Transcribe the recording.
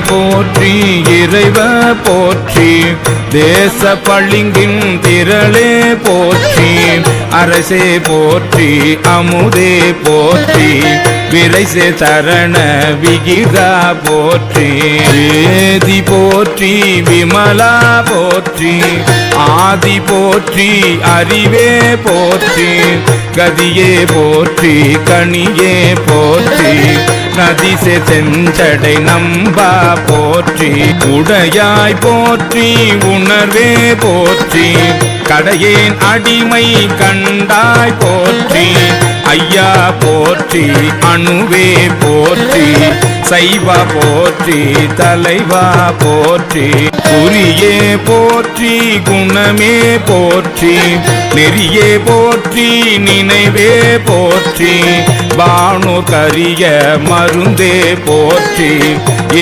போற்றி இறைவ போற்றி தேச பளிங்கின் திரளே போற்றி அரசே போற்றி அமுதே போற்றி விரைசே தரண விகிதா போற்றி. வேதி போற்றி விமலா போற்றி ஆதி போற்றி அறிவே போற்றி கதியே போற்றி கனியே போற்றி. நதிசே செஞ்சடை நம்பா போற்றி உடையாய் போற்றி உணர்வே போற்றி. கடையேன் அடிமை கண்டாய் போற்றி ஐயா போற்றி அணுவே போற்றி. சைவா போற்றி தலைவா போற்றி. குறியே போற்றி குணமே போற்றி. நெறியே போற்றி நினைவே போற்றி. பானு கரிய மருந்தே போற்றி.